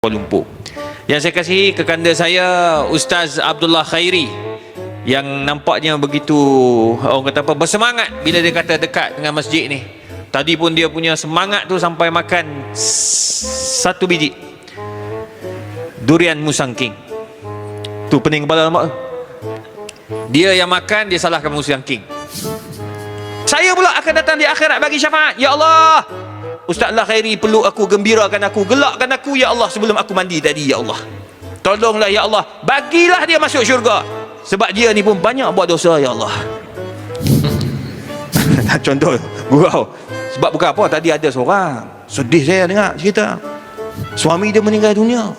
Kuala Lumpur. Yang saya kasihi kekanda saya Ustaz Abdullah Khairi yang nampaknya begitu orang kata apa bersemangat bila dia kata dekat dengan masjid ni. Tadi pun dia punya semangat tu sampai makan satu biji durian musang king. Tu pening kepala nampak. Dia yang makan dia salahkan musang king. Saya pula akan datang di akhirat bagi syafaat. Ya Allah, Ustaz lah khairi peluk aku, gembirakan aku, gelakkan aku ya Allah sebelum aku mandi tadi ya Allah. Tolonglah ya Allah, bagilah dia masuk syurga. Sebab dia ni pun banyak buat dosa ya Allah. Contoh gurau. Sebab bukan apa tadi ada seorang sedih saya dengar cerita. Suami dia meninggal dunia.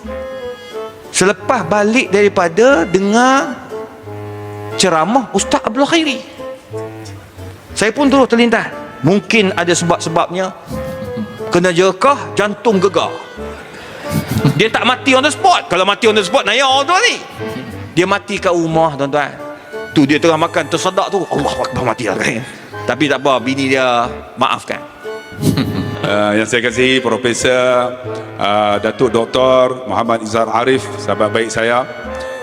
Selepas balik daripada dengar ceramah Ustaz Abdul Khairi. Saya pun terus terlintas. Mungkin ada sebab-sebabnya kena jerkah jantung gegar. Dia tak mati on the spot. Kalau mati on the spot naya orang tu ni dia mati kat rumah tuan-tuan. Tu dia tengah makan tersedak tu. Allah Akbar mati lah. Kan tapi tak apa bini dia maafkan. Uh, yang saya kasihi Profesor uh, Datuk Dr. Muhammad Izhar Arif sahabat baik saya.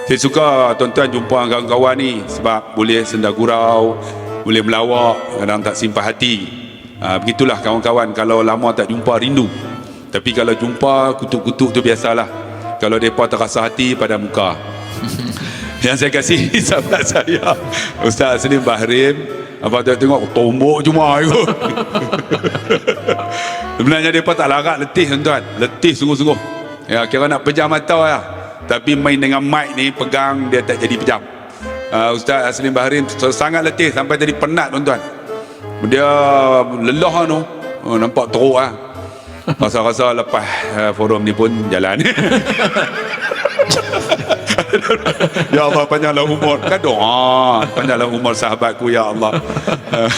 Saya suka tuan-tuan jumpa kawan-kawan ni sebab boleh senda gurau boleh melawak kadang tak simpan hati uh, begitulah kawan-kawan. Kalau lama tak jumpa rindu. Tapi kalau jumpa kutuk-kutuk tu biasalah. Kalau mereka terasa hati pada muka. Yang saya kasih sahabat saya Ustaz Selim Bahrim. Apa tu tengok tombok cuma itu sebenarnya mereka tak larat letih tuan-tuan. Letih sungguh-sungguh. Ya kira nak pejam mata lah tapi main dengan mic ni pegang dia tak jadi pejam. Uh, Ustaz Aslim Bahrin sangat letih sampai jadi penat tuan-tuan dia lelah tu. Oh, nampak teruk lah rasa-rasa lepas uh, forum ni pun jalan. Ya Allah panjanglah umur. Kan doa. Panjanglah umur sahabatku Ya Allah. Uh,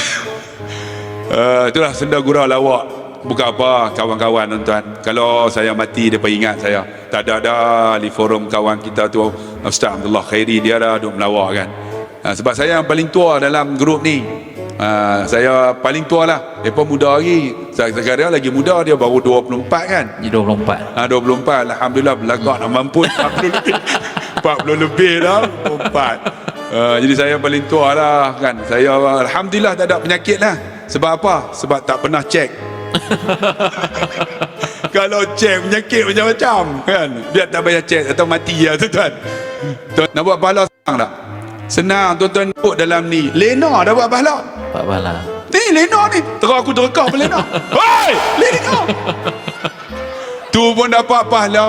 uh, Itulah senda gurau lawak. Bukan apa kawan-kawan tuan Kalau saya mati Dia ingat saya. Tak ada-ada Di forum kawan kita tu. Ustaz Abdullah Khairi Dia dah duduk melawak kan? Uh, Sebab saya yang paling tua dalam grup ni uh, Saya paling tua lah Dia muda lagi sekarang lagi muda Dia baru 24 kan Di 24 Ah 24 alhamdulillah belagak nak mampu 40 lebih 40 lebih dah 4. Uh, jadi saya paling tua lah kan. Saya alhamdulillah tak ada penyakit lah. Sebab apa? Sebab tak pernah cek. Kalau cek penyakit macam-macam kan. Biar tak payah cek atau mati ya tuan-tuan. Tuan, nak buat pahala senang tak? Senang tuan-tuan duduk dalam ni. Lena dah buat pahala. Pak Bala Ni Lena ni. Terus aku terekam Lena. Hei! Lena! tu pun dapat pahala.